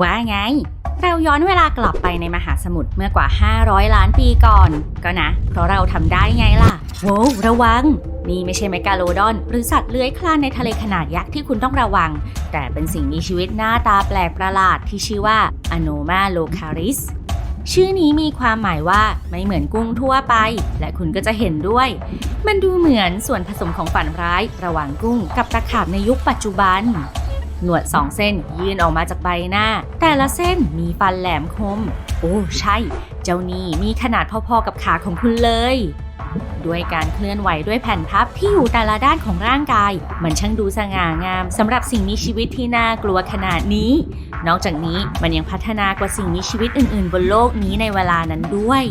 ว่าไง เราย้อนเวลากลับไปในมหาสมุทรเมื่อกว่า 500 ล้านปีก่อน ก็นะ เพราะเราทำได้ไงล่ะ โว้วระวัง นี่ไม่ใช่เมกาโลดอน หรือสัตว์เลื้อยคลานในทะเลขนาดยักษ์ที่คุณต้องระวัง แต่เป็นสิ่งมีชีวิตหน้าตาแปลกประหลาดที่ชื่อว่าอโนมาโลคาริสชื่อนี้มีความหมายว่าไม่เหมือนกุ้งทั่วไป และคุณก็จะเห็นด้วย มันดูเหมือนส่วนผสมของฝันร้าย ระหว่างกุ้งกับตะขาบในยุคปัจจุบัน หนวดสองเส้นยื่นออกมาจากใบหน้า แต่ละเส้นมีฟันแหลมคม โอ้ใช่ เจ้านี่มีขนาดพอๆกับขาของคุณเลย ด้วยการเคลื่อนไหวด้วยแผ่นพับที่อยู่แต่ละด้านของร่างกาย มันช่างดูสง่างามสำหรับสิ่งมีชีวิตที่น่ากลัวขนาดนี้ นอกจากนี้มันยังพัฒนากว่าสิ่งมีชีวิตอื่น ๆ บนโลกนี้ในเวลานั้นด้วย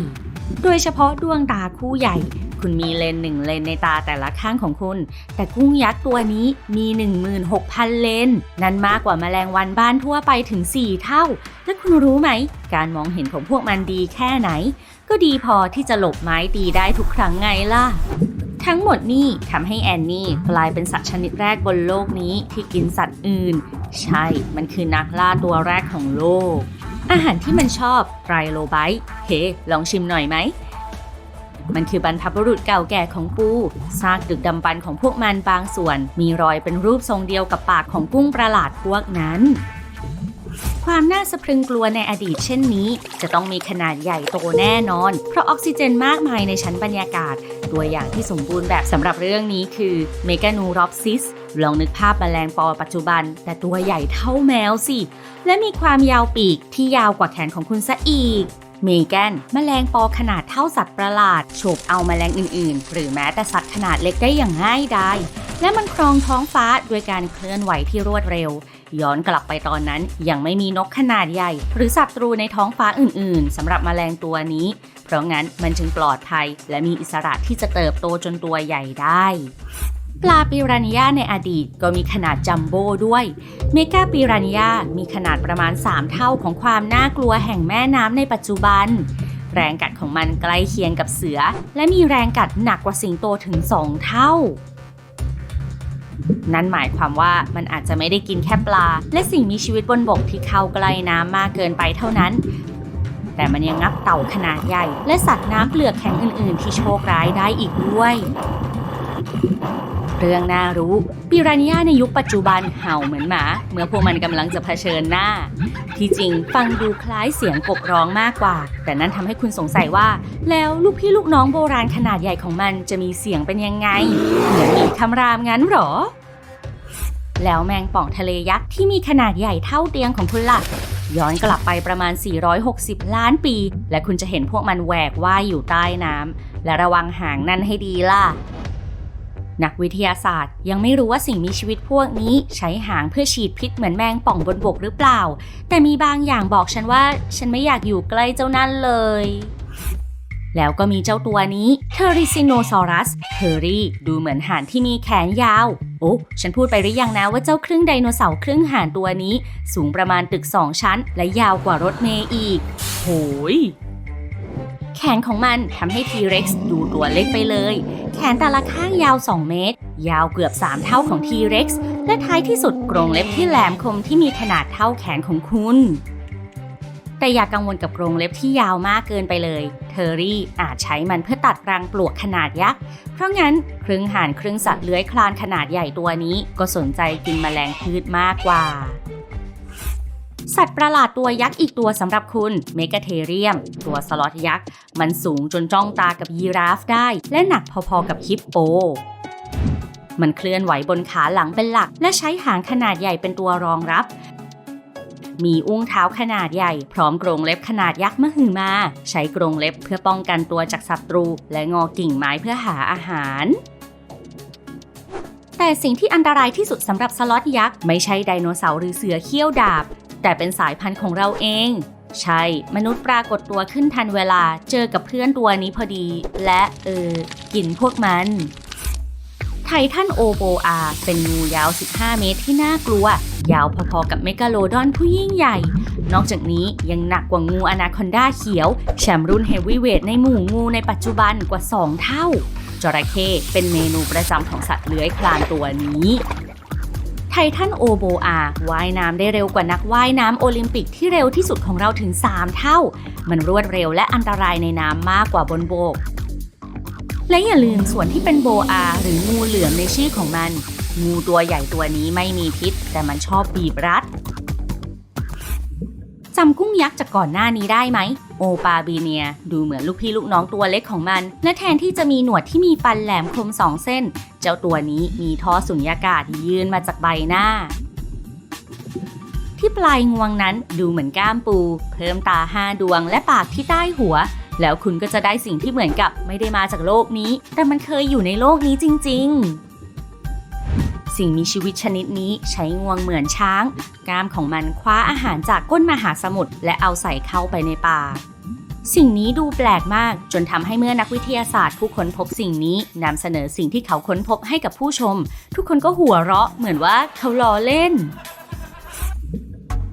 โดยเฉพาะดวงตาคู่ใหญ่ คุณมีเลนหนึ่งเลนในตาแต่ละข้างของคุณ แต่กุ้งยักษ์ตัวนี้มี 16,000 เลน นั่นมากกว่าแมลงวันบ้านทั่วไปถึง 4 เท่า และคุณรู้ไหม การมองเห็นของพวกมันดีแค่ไหน ก็ดีพอที่จะหลบไม้ตีได้ทุกครั้งไงล่ะทั้งหมดนี่ทำให้แอนนี่กลายเป็นสัตว์ชนิดแรกบนโลกนี้ที่กินสัตว์อื่น ใช่ มันคือนักล่าตัวแรกของโลก อาหารที่มันชอบไตรโลไบต์เฮ้ลองชิมหน่อยไหม มันคือบรรพบุรุษเก่าแก่ของปู ซากดึกดำบรรพ์ของพวกมันบางส่วน มีรอยเป็นรูปทรงเดียวกับปากของกุ้งประหลาดพวกนั้นความน่าสะพรึงกลัวในอดีตเช่นนี้ จะต้องมีขนาดใหญ่โตแน่นอน เพราะออกซิเจนมากมายในชั้นบรรยากาศ ตัวอย่างที่สมบูรณ์แบบสำหรับเรื่องนี้คือเมกานูรอปซิสลองนึกภาพแมลงปอปัจจุบัน แต่ตัวใหญ่เท่าแมวสิ และมีความยาวปีกที่ยาวกว่าแขนของคุณซะอีก เมแกนแมลงปอขนาดเท่าสัตว์ประหลาด โฉบเอาแมลงอื่นๆ หรือแม้แต่สัตว์ขนาดเล็กได้อย่างง่ายดายและมันครองท้องฟ้าด้วยการเคลื่อนไหวที่รวดเร็ว ย้อนกลับไปตอนนั้นยังไม่มีนกขนาดใหญ่ หรือศัตรูในท้องฟ้าอื่นๆสำหรับแมลงตัวนี้ เพราะงั้นมันจึงปลอดภัย และมีอิสระที่จะเติบโตจนตัวใหญ่ได้ ปลาปิรันยาในอดีตก็มีขนาดจัมโบ้ด้วย เมกาปิรันยามีขนาดประมาณ 3 เท่าของความน่ากลัวแห่งแม่น้ำในปัจจุบัน แรงกัดของมันใกล้เคียงกับเสือ และมีแรงกัดหนักกว่าสิงโตถึง 2 เท่า นั่นหมายความว่ามันอาจจะไม่ได้กินแค่ปลา และสิ่งมีชีวิตบนบกที่เข้าใกล้น้ำมากเกินไปเท่านั้น แต่มันยังงับเต่าขนาดใหญ่ และสัตว์น้ำเปลือกแข็งอื่น ๆ ที่โชคร้ายได้อีกด้วย เรื่องน่ารู้ปิรันย่าในยุคปัจจุบันเห่าเหมือนหมา เมื่อพวกมันกำลังจะเผชิญหน้า ที่จริงฟังดูคล้ายเสียงกบร้องมากกว่า แต่นั่นทำให้คุณสงสัยว่า แล้วลูกพี่ลูกน้องโบราณขนาดใหญ่ของมันจะมีเสียงเป็นยังไง เหมือนมีคำรามงั้นหรอ แล้วแมงป่องทะเลยักษ์ที่มีขนาดใหญ่เท่าเตียงของคุณล่ะย้อนกลับไปประมาณ 460 ล้านปี และคุณจะเห็นพวกมันแหวกว่ายอยู่ใต้น้ำและระวังหางนั่นให้ดีล่ะ นักวิทยาศาสตร์ ยังไม่รู้ว่าสิ่งมีชีวิตพวกนี้ใช้หางเพื่อฉีดพิษเหมือนแมงป่องบนบกหรือเปล่า แต่มีบางอย่างบอกฉันว่า ฉันไม่อยากอยู่ใกล้เจ้านั่นเลย แล้วก็มีเจ้าตัวนี้เทอริซิโนซอรัสเทอรี่ดูเหมือนห่านที่มีแขนยาว โอ้ฉันพูดไปหรือยังนะว่าเจ้าครึ่งไดโนเสาร์ครึ่งห่านตัวนี้ สูงประมาณตึก2ชั้น และยาวกว่ารถเมย์อีก โหย ขนของมันทำให้ทีเร็กซ์ดูตัวเล็กไปเลย แขนแต่ละข้างยาว 2 เมตร ยาวเกือบ 3 เท่าของทีเร็กซ์และท้ายที่สุดกรงเล็บที่แหลมคมที่มีขนาดเท่าแขนของคุณ แต่อย่ากกังวลกับกรงเล็บที่ยาวมากเกินไปเลย เทอรี่อาจใช้มันเพื่อตัดรังปลวกขนาดยักษ์ เพราะงั้นครึ่งห่านครึ่งสัตว์เลื้อยคลานขนาดใหญ่ตัวนี้ก็สนใจกินแมลงพืชมากกว่า สัตว์ประหลาดตัวยักษ์อีกตัวสำหรับคุณเมกาเทเรียม ตัวสล็อตยักษ์ มันสูงจนจ้องตากับยีราฟได้ และหนักพอๆกับฮิปโป มันเคลื่อนไหวบนขาหลังเป็นหลัก และใช้หางขนาดใหญ่เป็นตัวรองรับ มีอุ้งเท้าขนาดใหญ่ พร้อมกรงเล็บขนาดยักษ์มหึมา ใช้กรงเล็บเพื่อป้องกันตัวจากศัตรู และงอกิ่งไม้เพื่อหาอาหารแต่สิ่งที่อันตรายที่สุดสำหรับสล็อตยักษ์ ไม่ใช่ไดโนเสาร์หรือเสือเขี้ยวดาบ แต่เป็นสายพันธุ์ของเราเอง ใช่ มนุษย์ปรากฏตัวขึ้นทันเวลาเจอกับเพื่อนตัวนี้พอดี และเออ กินพวกมันไททันโอโบอาเป็นงูยาว 15 เมตรที่น่ากลัว ยาวพอๆกับเมกาโลดอนผู้ยิ่งใหญ่ นอกจากนี้ยังหนักกว่างูอนาคอนดาเขียว แชมป์รุ่นเฮฟวีเวทในหมู่งูในปัจจุบันกว่า 2 เท่าจระเข้เป็นเมนูประจำของสัตว์เลื้อยคลานตัวนี้ ไททันโอโบอาว่ายน้ำได้เร็วกว่านักว่ายน้ำโอลิมปิกที่เร็วที่สุดของเราถึง 3 เท่า มันรวดเร็วและอันตรายในน้ำมากกว่าบนบก และอย่าลืมส่วนที่เป็นโบอาหรืองูเหลือมในชื่อของมัน งูตัวใหญ่ตัวนี้ไม่มีพิษ แต่มันชอบบีบรัดจำกุ้งยักษ์จากก่อนหน้านี้ได้ไหม โอปาบีเนีย ดูเหมือนลูกพี่ลูกน้องตัวเล็กของมัน และแทนที่จะมีหนวดที่มีฟันแหลมคมสองเส้น เจ้าตัวนี้มีท่อสุญญากาศยื่นมาจากใบหน้า ที่ปลายงวงนั้นดูเหมือนก้ามปู เพิ่มตาห้าดวงและปากที่ใต้หัว แล้วคุณก็จะได้สิ่งที่เหมือนกับไม่ได้มาจากโลกนี้ แต่มันเคยอยู่ในโลกนี้จริง ๆสิ่งมีชีวิตชนิดนี้ใช้งวงเหมือนช้าง กล้ามของมันคว้าอาหารจากก้นมหาสมุทรและเอาใส่เข้าไปในปาก สิ่งนี้ดูแปลกมาก จนทำให้เมื่อนักวิทยาศาสตร์ผู้ค้นพบสิ่งนี้นำเสนอสิ่งที่เขาค้นพบให้กับผู้ชม ทุกคนก็หัวเราะเหมือนว่าเขาล้อเล่น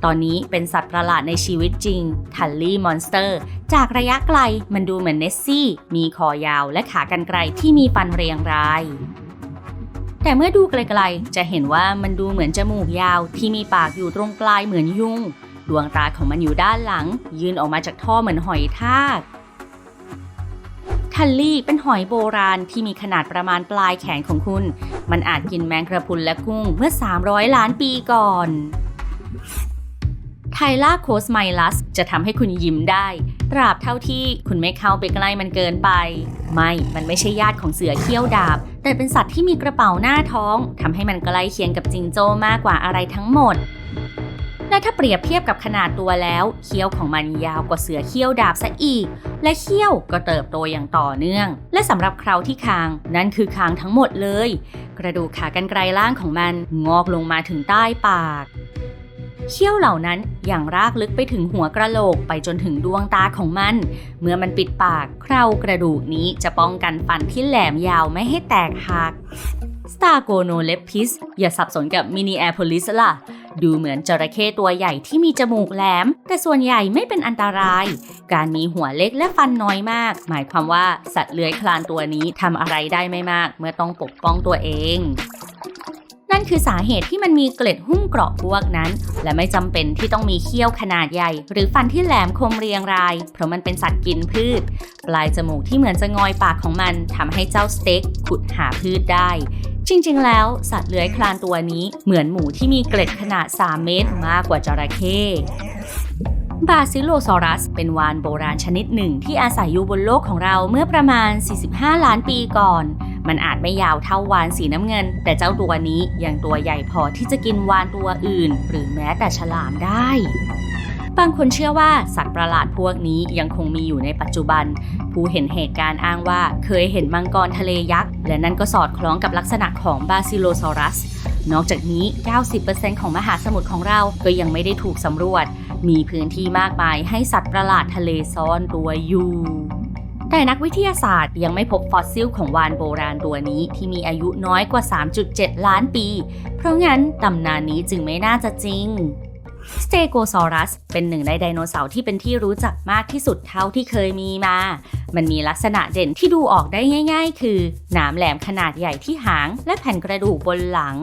ตอนนี้เป็นสัตว์ประหลาดในชีวิตจริง ทัลลี่มอนสเตอร์ จากระยะไกลมันดูเหมือนเนสซี่ มีคอยาวและขากรรไกรที่มีฟันเรียงรายแต่เมื่อดูไกลๆ จะเห็นว่ามันดูเหมือนจมูกยาวที่มีปากอยู่ตรงปลายเหมือนยุง ดวงตาของมันอยู่ด้านหลัง ยื่นออกมาจากท่อเหมือนหอยทากทัลลี่เป็นหอยโบราณที่มีขนาดประมาณปลายแขนของคุณ มันอาจกินแมงกระพรุนและกุ้งเมื่อ 300 ล้านปีก่อนไทล่าโคสไมลัสจะทำให้คุณยิ้มได้ ตราบเท่าที่คุณไม่เข้าไปใกล้มันเกินไป ไม่ มันไม่ใช่ญาติของเสือเขี้ยวดาบ แต่เป็นสัตว์ที่มีกระเป๋าหน้าท้องทำให้มันใกล้เคียงกับจิงโจ้มากกว่าอะไรทั้งหมด และถ้าเปรียบเทียบกับขนาดตัวแล้วเขี้ยวของมันยาวกว่าเสือเขี้ยวดาบซะอีก และเขี้ยวก็เติบโตอย่างต่อเนื่อง และสำหรับเคราที่คาง นั่นคือคางทั้งหมดเลย กระดูกขากรรไกรล่างของมันงอกลงมาถึงใต้ปากเขี้ยวเหล่านั้นอย่างรากลึกไปถึงหัวกระโหลกไปจนถึงดวงตาของมัน เมื่อมันปิดปากเครากระดูกนี้จะป้องกันฟันที่แหลมยาวไม่ให้แตกหักสตาโกโนเลปพิสอย่าสับสนกับมินิแอโพลิสล่ะ ดูเหมือนจระเข้ตัวใหญ่ที่มีจมูกแหลม แต่ส่วนใหญ่ไม่เป็นอันตราย การมีหัวเล็กและฟันน้อยมาก หมายความว่าสัตว์เลื้อยคลานตัวนี้ทำอะไรได้ไม่มาก เมื่อต้องปกป้องตัวเองนั่นคือสาเหตุที่มันมีเกล็ดหุ้มเกราะพวกนั้น และไม่จำเป็นที่ต้องมีเขี้ยวขนาดใหญ่ หรือฟันที่แหลมคมเรียงราย เพราะมันเป็นสัตว์กินพืช ปลายจมูกที่เหมือนจะงอยปากของมันทำให้เจ้าสเต็กขุดหาพืชได้ จริงๆ แล้วสัตว์เลื้อยคลานตัวนี้เหมือนหมูที่มีเกล็ดขนาด 3 เมตรมากกว่าจระเข้บาซิโลซอรัส เป็นวานโบราณชนิดหนึ่งที่อาศัยอยู่บนโลกของเราเมื่อประมาณ 45 ล้านปีก่อน มันอาจไม่ยาวเท่าวานสีน้ำเงิน แต่เจ้าตัวนี้ยังตัวใหญ่พอที่จะกินวานตัวอื่น หรือแม้แต่ฉลามได้ บางคนเชื่อว่าสัตว์ประหลาดพวกนี้ยังคงมีอยู่ในปัจจุบัน ผู้เห็นเหตุการณ์อ้างว่าเคยเห็นมังกรทะเลยักษ์ และนั่นก็สอดคล้องกับลักษณะของบาซิโลซอรัส นอกจากนี้ 90%ของมหาสมุทรของเราก็ยังไม่ได้ถูกสำรวจ มีพื้นที่มากมายให้สัตว์ประหลาดทะเลซ่อนตัวอยู่แต่นักวิทยาศาสตร์ยังไม่พบฟอสซิลของวานโบราณตัวนี้ที่มีอายุน้อยกว่า 3.7 ล้านปี เพราะงั้นตำนานนี้จึงไม่น่าจะจริง สเตโกซอรัสเป็นหนึ่งในไดโนเสาร์ที่เป็นที่รู้จักมากที่สุดเท่าที่เคยมีมา มันมีลักษณะเด่นที่ดูออกได้ง่าย ๆ คือหนามแหลมขนาดใหญ่ที่หาง และแผ่นกระดูกบนหลัง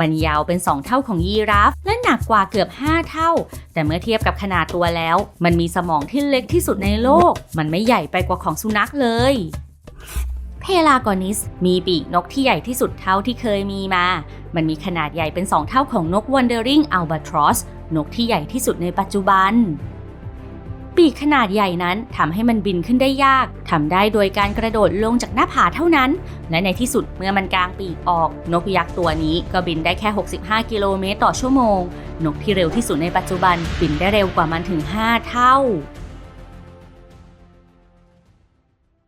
มันยาวเป็น 2 เท่าของยีราฟ และหนักกว่าเกือบ 5 เท่า แต่เมื่อเทียบกับขนาดตัวแล้ว มันมีสมองที่เล็กที่สุดในโลก มันไม่ใหญ่ไปกว่าของสุนัขเลย เพลากอนิส มีปีกนกที่ใหญ่ที่สุดเท่าที่เคยมีมา มันมีขนาดใหญ่เป็น 2 เท่าของนก Wandering Albatross นกที่ใหญ่ที่สุดในปัจจุบัน ปีกขนาดใหญ่นั้นทำให้มันบินขึ้นได้ยาก ทำได้โดยการกระโดดลงจากหน้าผาเท่านั้น และในที่สุดเมื่อมันกางปีกออก นกยักษ์ตัวนี้ก็บินได้แค่ 65 กิโลเมตรต่อชั่วโมง นกที่เร็วที่สุดในปัจจุบันบินได้เร็วกว่ามันถึง 5 เท่า